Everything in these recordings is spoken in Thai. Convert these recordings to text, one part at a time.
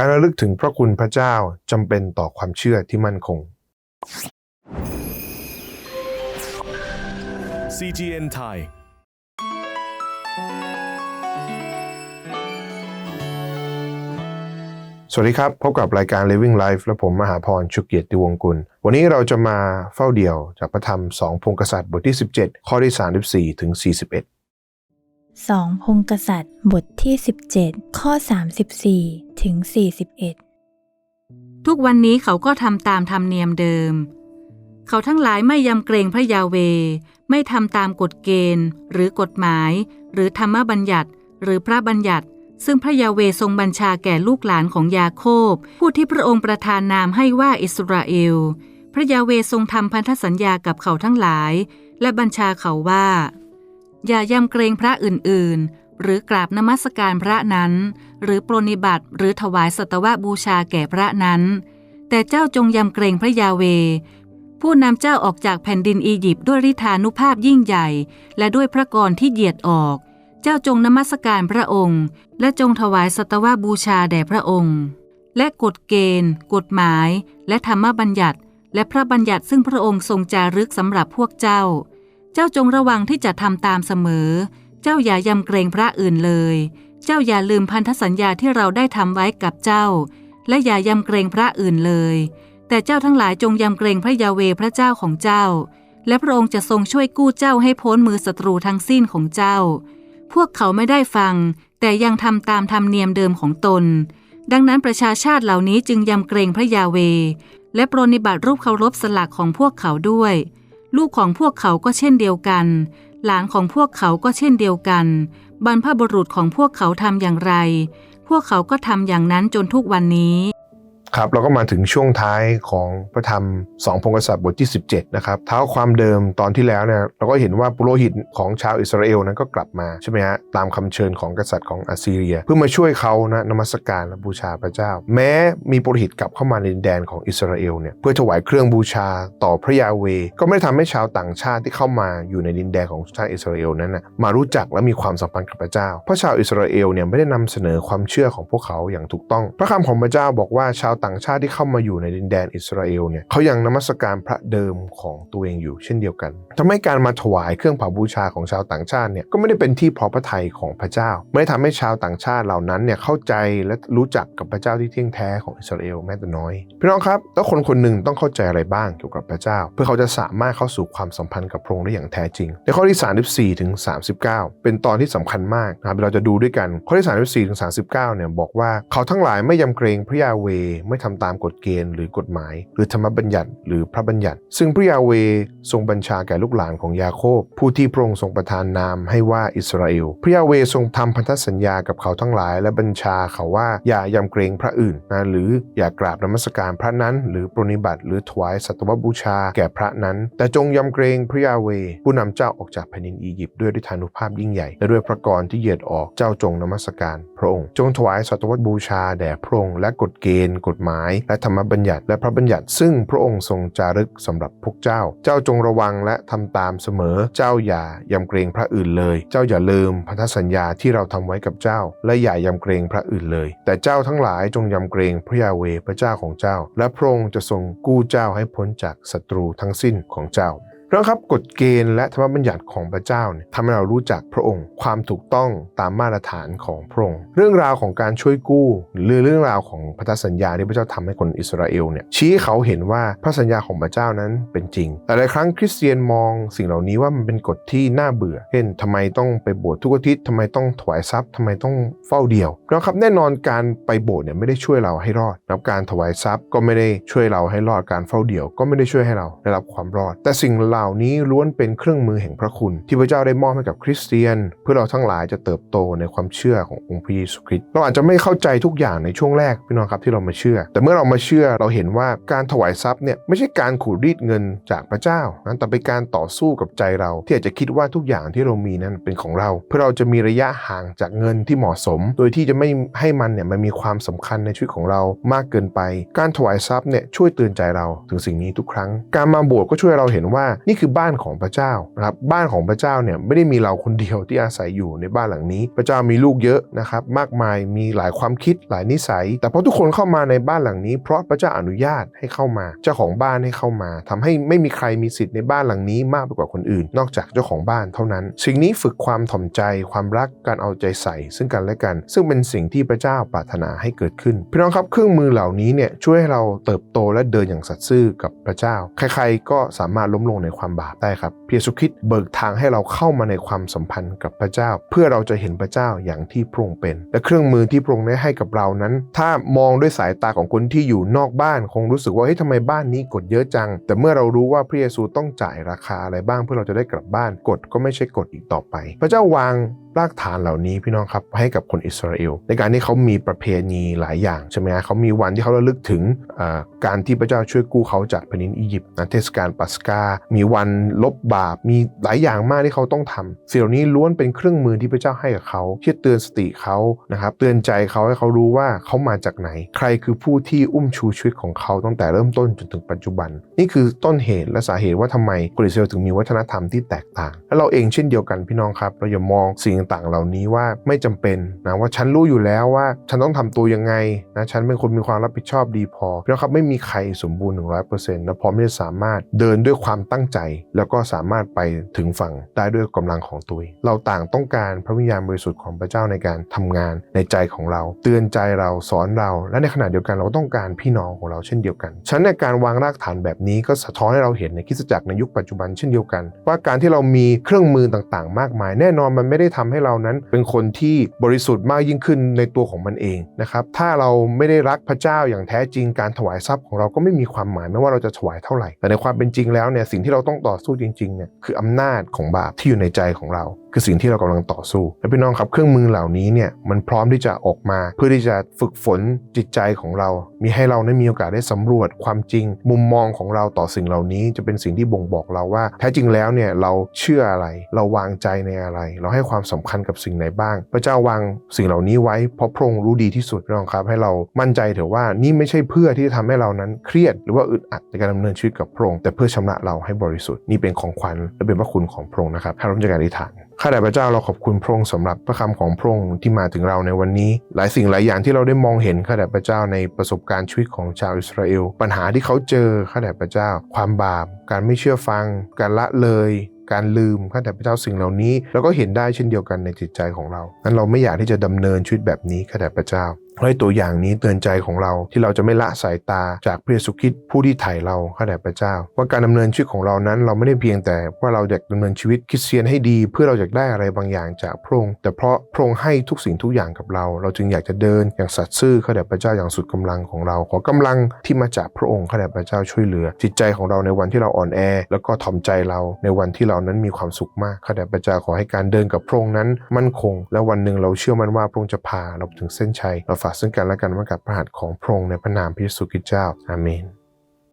การระลึกถึงพระคุณพระเจ้าจำเป็นต่อความเชื่อที่มั่นคง CGN Thai สวัสดีครับ พบกับรายการ Living Life และผมมหาพรชุกเกียรติวงกุล วันนี้เราจะมาเฝ้าเดี่ยวจากพระธรรมสองพงกษัตริย์บทที่ 17 ข้อที่ 34 ถึง 41 สองพงกษัตริย์บทที่ 17 ข้อ 34 ถึง 41 ทุกวันนี้เขาก็ทำตามธรรมเนียมเดิม เขาทั้งหลายไม่ยำเกรงพระยาเว ไม่ทำตามกฎเกณฑ์ หรือกฎหมาย หรือธรรมบัญญัติ หรือพระบัญญัติ ซึ่งพระยาเวทรงบัญชาแก่ลูกหลานของยาโคบ ผู้ที่พระองค์ประทานนามให้ว่าอิสราเอล พระยาเวทรงทำพันธสัญญากับเขาทั้งหลาย และบัญชาเขาว่า อย่ายำเกรงพระอื่นๆ หรือกราบนมัสการพระนั้น หรือปรนิบัติหรือถวายสัตวบูชาแก่พระนั้น แต่เจ้าจงยำเกรงพระยาเว ผู้นำเจ้าออกจากแผ่นดินอียิปต์ด้วยฤทธานุภาพยิ่งใหญ่ และด้วยพระกรที่เหยียดออก เจ้าจงนมัสการพระองค์ และจงถวายสัตวบูชาแด่พระองค์ และกฎเกณฑ์ กฎหมาย และธรรมบัญญัติ และพระบัญญัติซึ่งพระองค์ทรงจารึกสำหรับพวกเจ้า เจ้าจงระวังที่จะทำตามเสมอ เจ้าอย่ายำเกรงพระอื่นเลย เจ้าอย่าลืมพันธสัญญาที่เราได้ทำไว้กับเจ้า และอย่ายำเกรงพระอื่นเลย แต่เจ้าทั้งหลายจงยำเกรงพระยาเวพระเจ้าของเจ้า และพระองค์จะทรงช่วยกู้เจ้าให้พ้นมือศัตรูทั้งสิ้นของเจ้า พวกเขาไม่ได้ฟัง แต่ยังทำตามธรรมเนียมเดิมของตน ดังนั้นประชาชาติเหล่านี้จึงยำเกรงพระยาเวและปรนนิบัติรูปเคารพสลักของพวกเขาด้วย ลูกของพวกเขาก็เช่นเดียวกัน หลานของพวกเขาก็เช่นเดียวกัน บรรพบุรุษของพวกเขาทำอย่างไร พวกเขาก็ทำอย่างนั้นจนทุกวันนี้ ครับเราก็มาถึงช่วงท้ายของพระธรรมสองพงกษัตริย์บทที่ 17 นะครับเท้าความเดิมตอนที่แล้วเนี่ยเราก็เห็นว่าปุโรหิตของชาวอิสราเอลนั้นก็กลับมาใช่ไหมฮะตามคำเชิญของกษัตริย์ของอัสซีเรีย เพื่อมาช่วยเขานะนมัสการและบูชาพระเจ้า แม้มีปุโรหิตกลับเข้ามาในดินแดนของอิสราเอลเนี่ยเพื่อถวายเครื่องบูชาต่อพระยาเว ก็ไม่ได้ทำให้ชาวต่างชาติที่เข้ามาอยู่ในดินแดนของชาติอิสราเอลนั้นนะมารู้จักและมีความสัมพันธ์กับพระเจ้า เพราะชาวอิสราเอลเนี่ยไม่ได้นำเสนอความเชื่อของพวกเขาอย่างถูกต้อง พระคำของพระเจ้าบอกว่าชาวต่างชาติที่เข้ามาอยู่ในดินแดนอิสราเอลเนี่ยเขายังนมัสการพระเดิมของตัวเองอยู่เช่นเดียวกันทำให้การมาถวายเครื่องเผาบูชาของชาวต่างชาติเนี่ยก็ไม่ได้เป็นที่พอพระทัยของพระเจ้า ไม่ได้ทำให้ชาวต่างชาติเหล่านั้นเนี่ยเข้าใจและรู้จักกับพระเจ้าที่เที่ยงแท้ของอิสราเอลแม้แต่น้อยพี่น้องครับแล้วคนคนหนึ่งต้องเข้าใจอะไรบ้างเกี่ยวกับพระเจ้า เพื่อเขาจะสามารถเข้าสู่ความสัมพันธ์กับพระองค์ได้อย่างแท้จริง ในข้อที่ 34ถึง39 เป็นตอนที่สำคัญมากนะครับเราจะดูด้วยกันข้อที่ 34ถึง39เนี่ยบอกว่าเขาทั้งหลายไม่ยำเกรงพระยาเวไม่ทำตามกฎเกณฑ์หรือกฎหมาย หรือธรรมบัญญัติ หรือพระบัญญัติ ซึ่งพระยาเวทรงบัญชาแก่ลูกหลานของยาโคบ ผู้ที่พระองค์ทรงประทานนามให้ว่าอิสราเอล พระยาเวทรงทำพันธสัญญากับเขาทั้งหลาย และบัญชาเขาว่าอย่ายำเกรงพระอื่นนะหรืออย่ากราบนมัสการพระนั้น หรือปรนิบัติ หรือถวายสัตวบูชาแก่พระนั้น แต่จงยำเกรงพระยาเว ผู้นำเจ้าออกจากแผ่นดินอียิปต์ด้วยฤทธานุภาพยิ่งใหญ่และด้วยพระกรที่เหยียดออกเจ้าจงนมัสการพระองค์ จงถวายสัตวบูชาแด่พระองค์และกฎเกณฑ์กฎหมาย และธรรมบัญญัติและพระบัญญัติ ซึ่งพระองค์ทรงจารึกสำหรับพวกเจ้า เจ้าจงระวังและทำตามเสมอ เจ้าอย่ายำเกรงพระอื่นเลย เจ้าอย่าลืมพันธสัญญาที่เราทำไว้กับเจ้า และอย่ายำเกรงพระอื่นเลย แต่เจ้าทั้งหลายจงยำเกรงพระยาเวพระเจ้าของเจ้า และพระองค์จะทรงกู้เจ้าให้พ้นจากศัตรูทั้งสิ้นของเจ้า เพราะครับกฎเกณฑ์และธรรมบัญญัติของพระเจ้าเนี่ยทำให้เรารู้จักพระองค์ ความถูกต้องตามมาตรฐานของพระองค์ เรื่องราวของการช่วยกู้หรือเรื่องราวของพันธสัญญาที่พระเจ้าทำให้คนอิสราเอลเนี่ยชี้เขาเห็นว่าพระสัญญาของพระเจ้านั้นเป็นจริง แต่หลายครั้งคริสเตียนมองสิ่งเหล่านี้ว่ามันเป็นกฎที่น่าเบื่อ เช่นทำไมต้องไปโบสถ์ทุกอาทิตย์ทำไมต้องถวายทรัพย์ทำไมต้องเฝ้าเดียวแล้วครับแน่นอนการไปโบสถ์เนี่ยไม่ได้ช่วยเราให้รอดรับการถวายทรัพย์ก็ไม่ได้ช่วยเราให้รอดการเฝ้าเดี่ยว ก็ไม่ได้ช่วยให้เราได้รับความรอด แต่สิ่งเหล่านี้ล้วนเป็นเครื่องมือแห่งพระคุณ ที่พระเจ้าได้มอบให้กับคริสเตียน เพื่อเราทั้งหลายจะเติบโตในความเชื่อขององค์พระเยซูคริสต์เราอาจจะไม่เข้าใจทุกอย่างในช่วงแรกพี่น้องครับที่เรามาเชื่อ แต่เมื่อเรามาเชื่อเราเห็นว่าการถวายทรัพย์เนี่ยไม่ใช่การขูดรีดเงินจากพระเจ้านะแต่เป็นการต่อสู้กับใจเรา ที่อาจจะคิดว่าทุกอย่างที่เรามีนั้นเป็นของเรา เพื่อเราจะมีระยะห่างจากเงินที่เหมาะสม โดยที่จะไม่ให้มันเนี่ยมันมีความสำคัญในชีวิตของเรามากเกินไป การถวายทรัพย์เนี่ยช่วยเตือนใจเราถึงสิ่งนี้ทุกครั้ง การมาโบสถ์ก็ช่วยเราเห็นว่านี่คือบ้านของพระเจ้านะครับบ้านของพระเจ้าเนี่ยไม่ได้มีเราคนเดียวที่อาศัยอยู่ในบ้านหลังนี้ พระเจ้ามีลูกเยอะนะครับมากมายมีหลายความคิดหลายนิสัย แต่พอทุกคนเข้ามาในบ้านหลังนี้ เพราะพระเจ้าอนุญาตให้เข้ามา เจ้าของบ้านให้เข้ามาทำให้ไม่มีใครมีสิทธิ์ในบ้านหลังนี้มากไปกว่าคนอื่น นอกจากเจ้าของบ้านเท่านั้น สิ่งนี้ฝึกความถ่อมใจความรักการเอาใจใส่ ซึ่งกันและกัน ซึ่งเป็นสิ่งที่พระเจ้าปรารถนาให้เกิดขึ้นพี่น้องครับเครื่องมือเหล่านี้เนี่ยช่วยให้เราเติบโตและเดินอย่างสัตย์ซื่อกับพระเจ้า ใครๆก็สามารถล้มลงในความบาปได้ครับพระเยซูคริสต์เบิกทางให้เราเข้ามาในความสัมพันธ์กับพระเจ้า เพื่อเราจะเห็นพระเจ้าอย่างที่พระองค์เป็น และเครื่องมือที่พระองค์ได้ให้กับเรานั้น ถ้ามองด้วยสายตาของคนที่อยู่นอกบ้านคงรู้สึกว่าเฮ้ยทำไมบ้านนี้กดเยอะจัง แต่เมื่อเรารู้ว่าพระเยซูต้องจ่ายราคาอะไรบ้างเพื่อเราจะได้กลับบ้านกดก็ไม่ใช่กดอีกต่อไป พระเจ้าวาง รากฐานเหล่านี้พี่น้องครับให้กับคนอิสราเอล ในการที่เขามีประเพณีหลายอย่างใช่ไหมฮะเขามีวันที่เขาระลึกถึงการที่พระเจ้าช่วยกู้เขาจากแผ่นดินอียิปต์นะเทศกาลปัสกา มีวันลบบาป มีหลายอย่างมากที่เขาต้องทำสิ่งเหล่านี้ล้วนเป็นเครื่องมือที่พระเจ้าให้กับเขาที่เตือนสติเขานะครับเตือนใจเขาให้เขารู้ว่าเขามาจากไหน ใครคือผู้ที่อุ้มชูชีวิตของเขาตั้งแต่เริ่มต้นจนถึงปัจจุบัน นี่คือต้นเหตุและสาเหตุว่าทำไมคนอิสราเอลถึงมีวัฒนธรรมที่แตกต่าง และเราเองเช่นเดียวกันพี่น้องครับ เราอย่ามองสิ่งต่างๆ เหล่านี้ว่าไม่จำเป็นนะว่าฉันรู้อยู่แล้วว่า ฉันต้องทำตัวยังไงนะฉันเป็นคนมีความรับผิดชอบดีพอพี่น้องครับไม่มีใครสมบูรณ์100%และพร้อมที่จะสามารถเดินด้วยความตั้งใจ แล้วก็สามารถไปถึงฝั่งได้ด้วยกำลังของตัวเองเราต่างต้องการพระวิญญาณบริสุทธิ์ของพระเจ้าในการทำงานในใจของเรา เตือนใจเราสอนเรา และในขณะเดียวกันเราต้องการพี่น้องของเราเช่นเดียวกัน ฉันในการวางรากฐานแบบนี้ก็สะท้อนให้เราเห็นในคริสตจักรในยุคปัจจุบันเช่นเดียวกัน ว่าการที่เรามีเครื่องมือต่างๆ มากมาย แน่นอนมันไม่ได้ทำให้เรานั้น เป็นคนที่บริสุทธิ์มากยิ่งขึ้นในตัวของมันเองนะครับถ้าเราไม่ได้รักพระเจ้าอย่างแท้จริงการถวายทรัพย์ของเราก็ไม่มีความหมายไม่ว่าเราจะถวายเท่าไหร่ แต่ในความเป็นจริงแล้วเนี่ยสิ่งที่เราต้องต่อสู้จริงๆเนี่ยคืออำนาจของบาปที่อยู่ในใจของเรา คือสิ่งที่เรากำลังต่อสู้ และพี่น้องครับเครื่องมือเหล่านี้เนี่ยมันพร้อมที่จะออกมา เพื่อที่จะฝึกฝนจิตใจของเรา มีให้เราได้มีโอกาสได้สำรวจความจริง มุมมองของเราต่อสิ่งเหล่านี้จะเป็นสิ่งที่บ่งบอกเราว่า แท้จริงแล้วเนี่ยเราเชื่ออะไรเราวางใจในอะไร เราให้ความสำคัญกับสิ่งไหนบ้าง พระเจ้าวางสิ่งเหล่านี้ไว้เพราะพระองค์รู้ดีที่สุดพี่น้องครับ ให้เรามั่นใจเถอะว่านี่ไม่ใช่เพื่อที่จะทำให้เรานั้นเครียด หรือว่าอึดอัดในการดำเนินชีวิตกับพระองค์แต่เพื่อชำระเราให้บริสุทธิ์นี่เป็นของขวัญและเป็นพระคุณของพระองค์นะครับให้เราร่วมใจกันอธิษฐาน ข้าแต่พระเจ้าเราขอบคุณพระองค์สำหรับพระคำของพระองค์ที่มาถึงเราในวันนี้ หลายสิ่งหลายอย่างที่เราได้มองเห็นข้าแต่พระเจ้าในประสบการณ์ชีวิตของชาวอิสราเอล ปัญหาที่เขาเจอข้าแต่พระเจ้า ความบาป การไม่เชื่อฟัง การละเลยการลืมข้าแต่พระเจ้าสิ่งเหล่านี้เราก็เห็นได้เช่นเดียวกันในจิตใจของเรานั้นเราไม่อยากที่จะดำเนินชีวิตแบบนี้ข้าแต่พระเจ้า ให้ตัวอย่างนี้เตือนใจของเราที่เราจะไม่ละสายตาจากพระเยซูคริสต์ผู้ที่ไถ่เราข้าแต่พระเจ้า ว่าการดำเนินชีวิตของเรานั้นเราไม่ได้เพียงแต่ว่าเราอยากดำเนินชีวิตคริสเตียนให้ดี เพื่อเราอยากได้อะไรบางอย่างจากพระองค์แต่เพราะพระองค์ให้ทุกสิ่งทุกอย่างกับเรา เราจึงอยากจะเดินอย่างสัตย์ซื่อข้าแต่พระเจ้าอย่างสุดกำลังของเรา ขอกำลังที่มาจากพระองค์ข้าแต่พระเจ้าช่วยเหลือ จิตใจของเราในวันที่เราอ่อนแอ แล้วก็ถ่อมใจเราในวันที่เรานั้นมีความสุขมากข้าแต่พระเจ้าขอให้การเดินกับพระองค์นั้นมั่นคง และวันหนึ่งเราเชื่อมั่นว่าพระองค์จะพาเราถึงเส้นชัยเราากซึ่งกันและกันไว้กับพระหัตถ์ของพระองค์ในพระนามพระเยซูคริสต์เจ้า อาเมน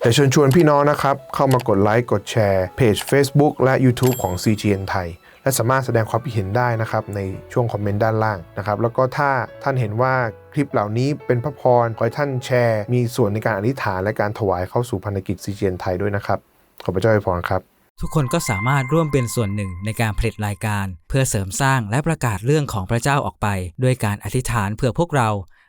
แต่เชิญชวนพี่น้องนะครับ เข้ามากดไลค์กดแชร์เพจ Facebook และ YouTube ของ CGN ไทย และสามารถแสดงความคิดเห็นได้นะครับ ในช่วงคอมเมนต์ด้านล่างนะครับ แล้วก็ถ้าท่านเห็นว่าคลิปเหล่านี้เป็นพระพร ขอให้ท่านแชร์ มีส่วนในการอธิษฐานและการถวายเข้าสู่พันธกิจ CGN ไทยด้วยนะครับ ขอพระเจ้าอวยพรครับ ทุกคนก็สามารถร่วมเป็นส่วนหนึ่งในการผลิตรายการ เพื่อเสริมสร้างและประกาศเรื่องของพระเจ้าออกไป ด้วยการอธิษฐานเพื่อพวกเรา